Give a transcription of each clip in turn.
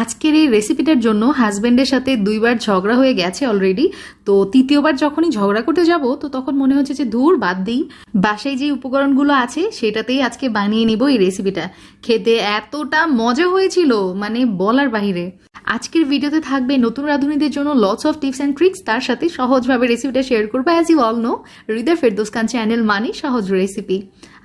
আজকের এই রেসিপিটার জন্য হাজব্যান্ডের সাথে দুইবার ঝগড়া হয়ে গেছে অলরেডি তো তৃতীয়বার যখনই ঝগড়া করতে যাব, তো তখন মনে হচ্ছে যে ধূর, বাদ দিই। বাসায় যে উপকরণগুলো আছে, সেটাতেই আজকে বানিয়ে নিব এই রেসিপিটা খেতে এতটা মজা হয়েছিল মানে বলার বাহিরে। আজকের ভিডিওতে থাকবে নতুন রাঁধুনিদের জন্য lots of tips and tricks তার সাথে সহজভাবে রেসিপিটা শেয়ার করব। As you all know Hridoy Ferdous Khan channel মানে সহজ রেসিপি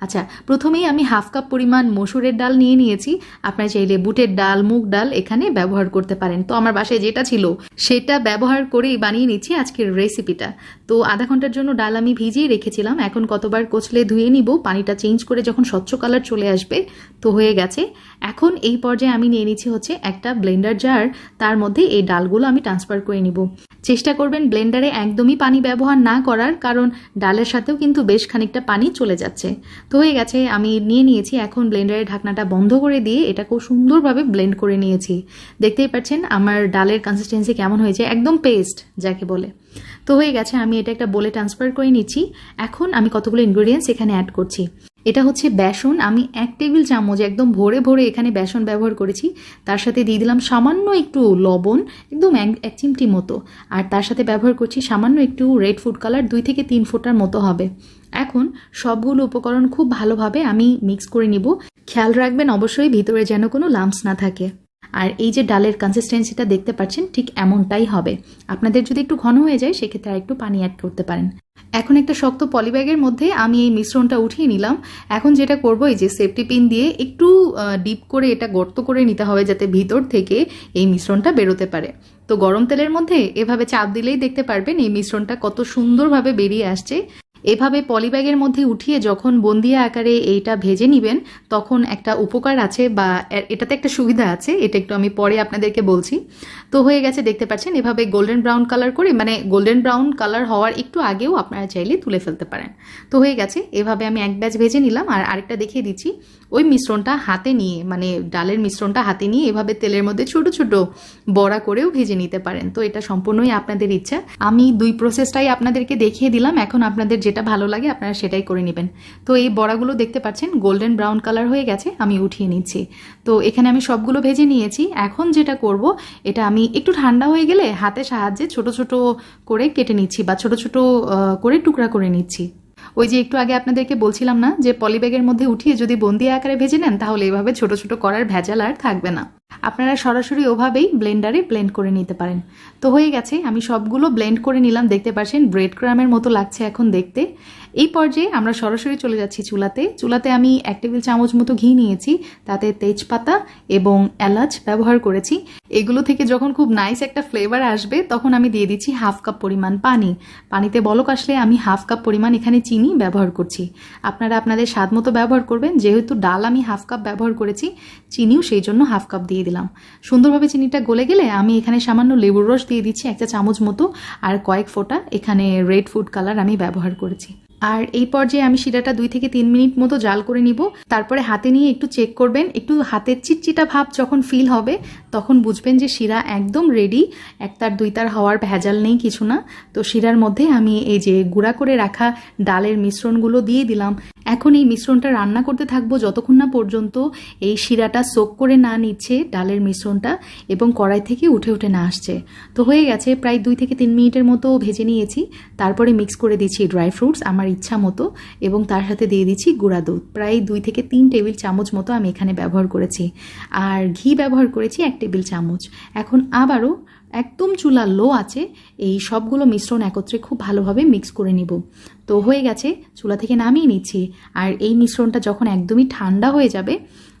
আচ্ছা প্রথমেই আমি হাফ কাপ পরিমাণ মসুরের ডাল নিয়ে নিয়েছি। আপনারা চাইলে বুটের ডাল, মুগ ডাল এখানে ব্যবহার করতে পারেন। তো আমার বাসায় যেটা ছিল, সেটা ব্যবহার করেই বানিয়ে নিচ্ছি আজকের রেসিপিটা তো আধা ঘণ্টার জন্য ডাল আমি ভিজিয়ে রেখেছিলাম। এখন কতবার কচলে ধুয়ে নিব, পানিটা চেঞ্জ করে যখন স্বচ্ছ কালার চলে আসবে, তো হয়ে গেছে। এখন এই পর্যায়ে আমি নিয়ে নিচ্ছি হচ্ছে একটা ব্লেন্ডার জার তার মধ্যে এই ডালগুলো আমি ট্রান্সফার করে নিব। চেষ্টা করবেন ব্লেন্ডারে একদমই পানি ব্যবহার না করার, কারণ ডালের সাথেও কিন্তু বেশ খানিকটা পানি চলে যাচ্ছে। তো হয়ে গেছে, আমি নিয়ে নিয়েছি, এখন ব্লেন্ডারের ঢাকনাটা বন্ধ করে দিয়ে এটা খুব সুন্দরভাবে ব্লেন্ড করে নিয়েছি। দেখতেই পাচ্ছেন, আমার ডালের কনসিস্টেন্সি কেমন হয়েছে, একদম পেস্ট যাকে বলে। তো হয়ে গেছে, আমি এটা একটা বলে ট্রান্সফার করে নিচ্ছি। এখন আমি কতগুলো ইনগ্রেডিয়েন্টস এখানে অ্যাড করছি। এটা হচ্ছে বেসন। আমি এক টেবিল চামচ একদম ভরে ভরে এখানে বেসন ব্যবহার করেছি। তার সাথে দিয়ে দিলাম সামান্য একটু লবণ, একদম এক চিমটি মতো। আর তার সাথে ব্যবহার করছি সামান্য একটু রেড ফুড কালার দুই থেকে তিন ফুটার মতো হবে। এখন সবগুলো উপকরণ খুব ভালোভাবে আমি মিক্স করে নিব। খেয়াল রাখবেন, অবশ্যই ভিতরে যেন কোনো লাম্পস না থাকে। আর এই যে ডালের কনসিস্টেন্সিটা দেখতে পাচ্ছেন, ঠিক এমনটাই হবে। আপনাদের যদি একটু ঘন হয়ে যায়, সেক্ষেত্রে আর একটু পানি অ্যাড করতে পারেন। এখন একটা শক্ত পলিব্যাগের মধ্যে আমি এই মিশ্রণটা উঠিয়ে নিলাম। এখন যেটা করব, এই যে সেফটি পিন দিয়ে একটু ডিপ করে এটা গর্ত করে নিতে হবে, যাতে ভিতর থেকে এই মিশ্রণটা বেরোতে পারে। তো গরম তেলের মধ্যে এভাবে চাপ দিলেই দেখতে পারবেন এই মিশ্রণটা কত সুন্দরভাবে বেরিয়ে আসছে। এভাবে পলিব্যাগের মধ্যে উঠিয়ে যখন বন্দিয়া আকারে এইটা ভেজে নিবেন, তখন একটা উপকার আছে বা এটাতে একটা সুবিধা আছে, এটা একটু আমি পরে আপনাদেরকে বলছি। তো হয়ে গেছে, দেখতে পাচ্ছেন, এভাবে গোল্ডেন ব্রাউন কালার করে মানে গোল্ডেন ব্রাউন কালার হওয়ার একটু আগেও আপনারা চাইলে তুলে ফেলতে পারেন। তো হয়ে গেছে, এভাবে আমি এক ব্যাচ ভেজে নিলাম, আর আরেকটা দেখিয়ে দিচ্ছি। ওই মিশ্রণটা হাতে নিয়ে মানে ডালের মিশ্রণটা হাতে নিয়ে এভাবে তেলের মধ্যে ছোট ছোট বড়া করেও ভেজে নিতে পারেন। তো এটা সম্পূর্ণই আপনাদের ইচ্ছা। আমি দুই প্রসেসটাই আপনাদেরকে দেখিয়ে দিলাম, এখন আপনাদের যেটা ভালো লাগে আপনারা সেটাই করে নেবেন। তো এই বড়াগুলো দেখতে পাচ্ছেন গোল্ডেন ব্রাউন কালার হয়ে গেছে, আমি উঠিয়ে নিচ্ছি। তো এখানে আমি সবগুলো ভেজে নিয়েছি। এখন যেটা করব, এটা আমি একটু ঠান্ডা হয়ে গেলে হাতে সাহায্যে ছোট ছোট করে কেটে নিচ্ছি বা ছোট ছোট করে টুকরা করে নিচ্ছি। ওই যে একটু আগে আপনাদেরকে বলছিলাম না যে পলিব্যাগের মধ্যে উঠিয়ে যদি বন্দি আকারে ভেজে নেন, তাহলে এভাবে ছোট ছোট করার ভেজাল আর থাকবে না। আপনারা সরাসরি ওভাবেই ব্লেন্ডারে ব্লেন্ড করে নিতে পারেন। তো হয়ে গেছে, আমি সবগুলো ব্লেন্ড করে নিলাম, দেখতে পাচ্ছেন, ব্রেড ক্রামের মতো লাগছে এখন দেখতে। এই পর্যায়ে আমরা সরাসরি চলে যাচ্ছি চুলাতে। চুলাতে আমি এক টেবিল চামচ মতো ঘি নিয়েছি, তাতে তেজপাতা এবং এলাচ ব্যবহার করেছি। এগুলো থেকে যখন খুব নাইস একটা ফ্লেভার আসবে, তখন আমি দিয়ে দিচ্ছি হাফ কাপ পরিমাণ পানি। পানিতে বলক আসলে আমি হাফ কাপ পরিমাণ এখানে চিনি ব্যবহার করছি। আপনারা আপনাদের স্বাদ মতো ব্যবহার করবেন, যেহেতু ডাল আমি হাফ কাপ ব্যবহার করেছি, চিনিও সেই জন্য হাফ কাপ দিয়ে দিলাম। সুন্দরভাবে চিনিটা গলে গেলে আমি এখানে সামান্য লেবুর রস দিয়ে দিচ্ছি একটা চামচ মতো, আর কয়েক ফোঁটা এখানে রেড ফুড কালার আমি ব্যবহার করেছি। আর এই পর্যায়ে আমি শিরাটা দুই থেকে তিন মিনিট মতো জাল করে নিব। তারপরে হাতে নিয়ে একটু চেক করবেন, একটু হাতের চিটচিটা ভাব যখন ফিল হবে, তখন বুঝবেন যে শিরা একদম রেডি একতার দুইতার হওয়ার ভেজাল নেই কিছু না। তো শিরার মধ্যে আমি এই যে গুঁড়া করে রাখা ডালের মিশ্রণগুলো দিয়ে দিলাম। এখন এই মিশ্রণটা রান্না করতে থাকব যতক্ষণ না পর্যন্ত এই শিরাটা সোক করে না নিচ্ছে ডালের মিশ্রণটা এবং কড়াই থেকে উঠে উঠে না আসছে। তো হয়ে গেছে, প্রায় দুই থেকে তিন মিনিটের মতো ভেজে নিয়েছি। তারপরে মিক্স করে দিচ্ছি ড্রাই ফ্রুটস আমার ইচ্ছা মতো এবং তার সাথে দিয়ে দিচ্ছি গুঁড়া দুধ। প্রায় দুই থেকে তিন টেবিল চামচ মতো আমি এখানে ব্যবহার করেছি। আর ঘি ব্যবহার করেছি এক টেবিল চামচ। এখন আবারও একদম চুলা লো আছে, এই সবগুলো মিশ্রণ একত্রে খুব ভালোভাবে মিক্স করে নিব। তো হয়ে গেছে, চুলা থেকে নামিয়ে নিচ্ছি। আর এই মিশ্রণটা যখন একদমই ঠান্ডা হয়ে যাবে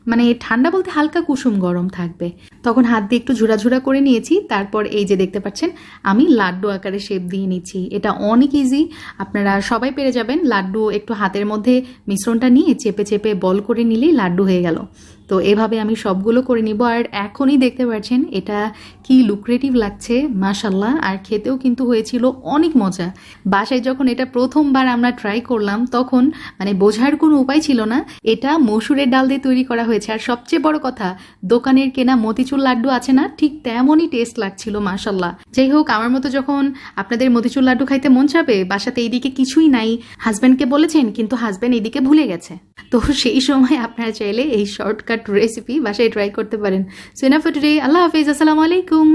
মানে ঠান্ডা বলতে হালকা কুসুম গরম থাকবে, তখন হাত দিয়ে একটু ঝুড়াঝুড়া করে নিয়েছি। তারপর এই যে দেখতে পাচ্ছেন, আমি লাড্ডু আকারে শেপ দিয়ে নিচ্ছি। এটা অনেক ইজি আপনারা সবাই পেরে যাবেন। লাড্ডু একটু হাতের মধ্যে মিশ্রণটা নিয়ে চেপে চেপে বল করে নিলেই লাড্ডু হয়ে গেল। তো এভাবে আমি সবগুলো করে নিব। আর এখনই দেখতে পাচ্ছেন এটা কি লুক্রেটিভ লাগছে মাশাল্লাহ আর খেতেও কিন্তু হয়েছিল অনেক মজা। বাসায় যখন এটা প্রথমবার আমরা ট্রাই করলাম, তখন মানে বোঝার কোনো উপায় ছিল না। এটা মসুরের ডাল দিয়ে তৈরি করা হয়েছে। আর সবচেয়ে বড় কথা, দোকানের কেনা মতিচুর লাড্ডু আছে না, ঠিক তেমনই টেস্ট লাগছিল মাশাল্লাহ যাই হোক, আমার মতো যখন আপনাদের মতিচুর লাড্ডু খাইতে মন চাবে, বাসাতে এইদিকে কিছুই নাই। হাজব্যান্ডকে বলেছেন, কিন্তু হাজব্যান্ড এইদিকে ভুলে গেছে। তো সেই সময় আপনারা চাইলে এই শর্টকাট রেসিপি বাসায় ট্রাই করতে পারেন। সো এনাফ টুডে আল্লাহ হাফিজ আসসালামু আলাইকুম।